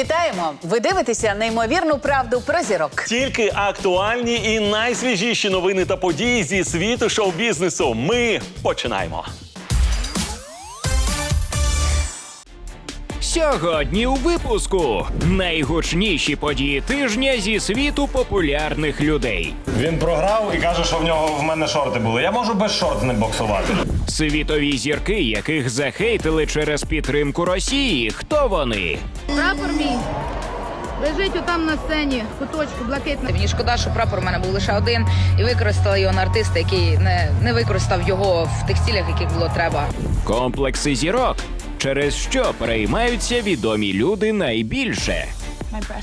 Вітаємо! Ви дивитеся неймовірну правду про зірок. Тільки актуальні і найсвіжіші новини та події зі світу шоу-бізнесу. Ми починаємо. Сьогодні у випуску найгучніші події тижня зі світу популярних людей. Він програв і каже, що в нього в мене шорти були. Я можу без шорт ним боксувати. Світові зірки, яких захейтили через підтримку Росії. Хто вони? Прапор мій лежить отам на сцені, куточку блакитна. Мені шкода, що прапор у мене був лише один, і використали його на артиста, який не, не використав його в тих цілях, яких було треба. Комплекси зірок, через що переймаються відомі люди найбільше.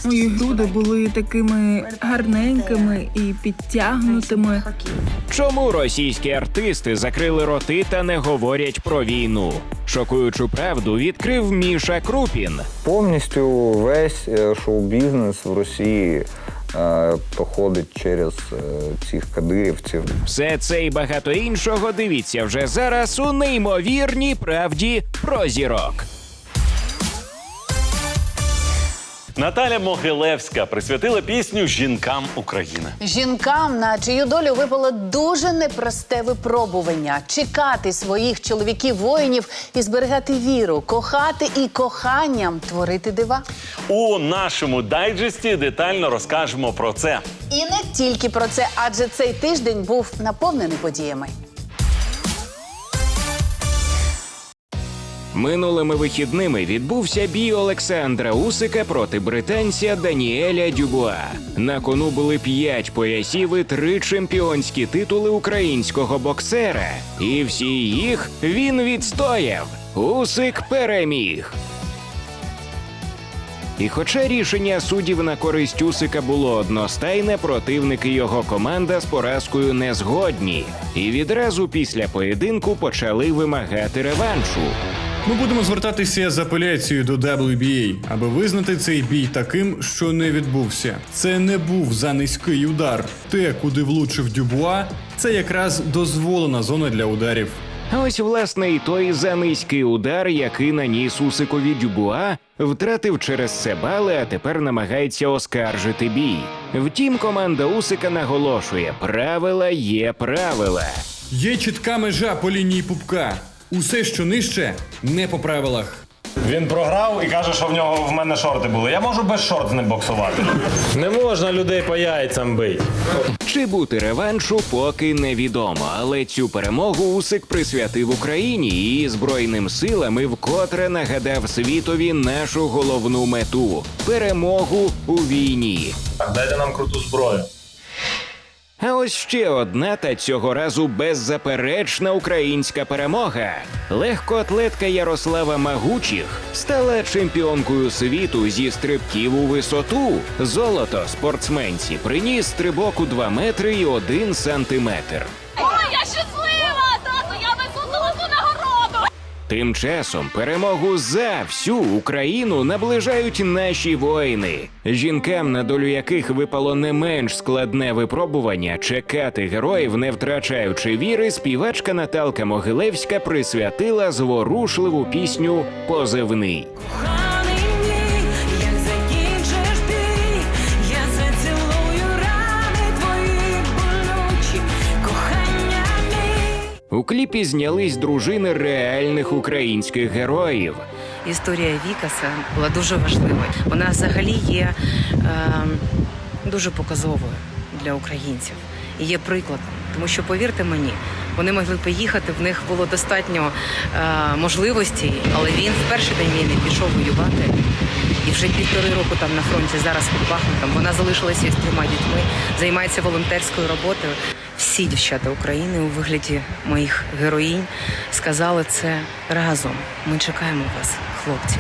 Мої груди були такими гарненькими і підтягнутими. Чому російські артисти закрили роти та не говорять про війну? Шокуючу правду відкрив Міша Крупін. Повністю весь е, шоу-бізнес в Росії проходить через е, цих кадирівців. Все це і багато іншого дивіться вже зараз у неймовірній правді про зірок. Наталя Могилевська присвятила пісню жінкам України. Жінкам, на чию долю випало дуже непросте випробування чекати своїх чоловіків воїнів і зберігати віру, кохати і коханням творити дива. У нашому дайджесті детально розкажемо про це. І не тільки про це, адже цей тиждень був наповнений подіями. Минулими вихідними відбувся бій Олександра Усика проти британця Даніеля Дюбуа. На кону були п'ять поясів і три чемпіонські титули українського боксера. І всі їх він відстояв. Усик переміг. І хоча рішення суддів на користь Усика було одностайне, противники його команда з поразкою не згодні. І відразу після поєдинку почали вимагати реваншу. Ми будемо звертатися з апеляцією до WBA, аби визнати цей бій таким, що не відбувся. Це не був за низький удар. Те, куди влучив Дюбуа, це якраз дозволена зона для ударів. А ось власне і той за низький удар, який наніс Усикові Дюбуа, втратив через це бали, а тепер намагається оскаржити бій. Втім, команда Усика наголошує: правила є правила. Є чітка межа по лінії пупка. Усе, що нижче, не по правилах. Він програв і каже, що в нього в мене шорти були. Я можу без шорт з ним боксувати. Не можна людей по яйцям бити. Чи бути реваншу, поки невідомо, але цю перемогу Усик присвятив Україні і збройним силам і вкотре нагадав світові нашу головну мету перемогу у війні. Дайте нам круту зброю. А ось ще одна та цього разу беззаперечна українська перемога. Легкоатлетка Ярослава Магучих стала чемпіонкою світу зі стрибків у висоту. Золото спортсменці приніс стрибок у 2 метри і 1 сантиметр. Тим часом перемогу за всю Україну наближають наші воїни, жінкам, на долю яких випало не менш складне випробування чекати героїв, не втрачаючи віри. Співачка Наталка Могилевська присвятила зворушливу пісню Позивний. У кліпі знялись дружини реальних українських героїв. Історія Вікаса була дуже важливою. Вона взагалі є е, дуже показовою для українців і є прикладом. Тому що, повірте мені, вони могли поїхати, в них було достатньо е, можливостей, але він в перший день війни пішов воювати. І вже півтори року там на фронті зараз під Бахмутом. Вона залишилася із трьома дітьми, займається волонтерською роботою. Всі дівчата України у вигляді моїх героїнь сказали це разом. Ми чекаємо вас, хлопці.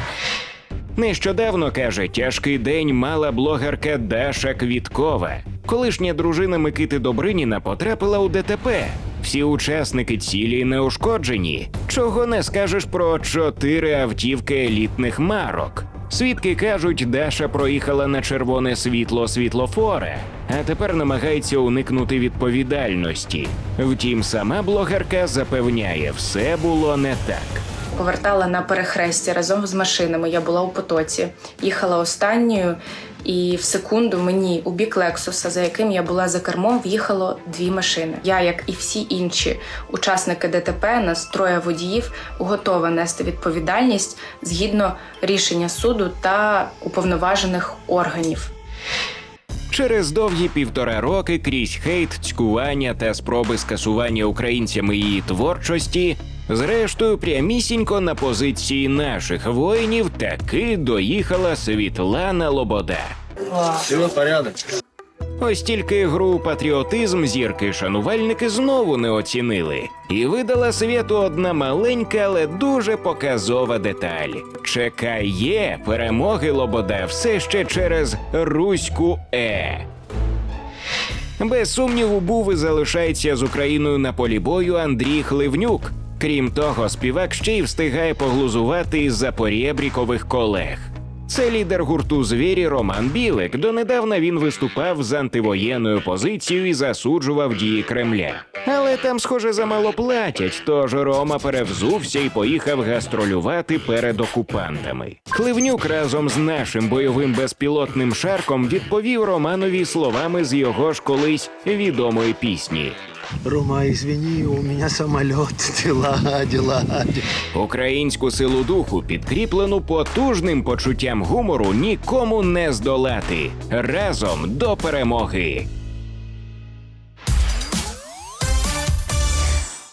Нещодавно каже, тяжкий день мала блогерка Даша Квіткова. Колишня дружина Микити Добриніна потрапила у ДТП. Всі учасники цілі неушкоджені. Чого не скажеш про чотири автівки елітних марок. Свідки кажуть, Даша проїхала на червоне світло світлофора, а тепер намагається уникнути відповідальності. Втім, сама блогерка запевняє, все було не так. Повертала на перехресті разом з машинами. Я була у потоці, їхала останньою, і в секунду мені у бік Лексуса, за яким я була за кермом, в'їхало дві машини. Я, як і всі інші учасники ДТП, нас троє водіїв, готова нести відповідальність згідно рішення суду та уповноважених органів. Через довгі півтора роки крізь хейт, цькування та спроби скасування українцями її творчості, зрештою, прямісінько на позиції наших воїнів таки доїхала Світлана Лобода. Все, порядок. Ось тільки гру патріотизм зірки шанувальники знову не оцінили, і видала світу одна маленька, але дуже показова деталь. Чекає перемоги Лобода все ще через руську е. Без сумніву, був і залишається з Україною на полі бою Андрій Хливнюк. Крім того, співак ще й встигає поглузувати із-за порєбрікових колег. Це лідер гурту звірі Роман Білик. Донедавна він виступав з антивоєнною позицією і засуджував дії Кремля. Але там, схоже, замало платять, тож Рома перевзувся і поїхав гастролювати перед окупантами. Хливнюк разом з нашим бойовим безпілотним шарком відповів Романові словами з його ж колись відомої пісні. Рома, извини, у мене самоліт. Діла, діла. Українську силу духу, підкріплену потужним почуттям гумору, нікому не здолати. Разом до перемоги.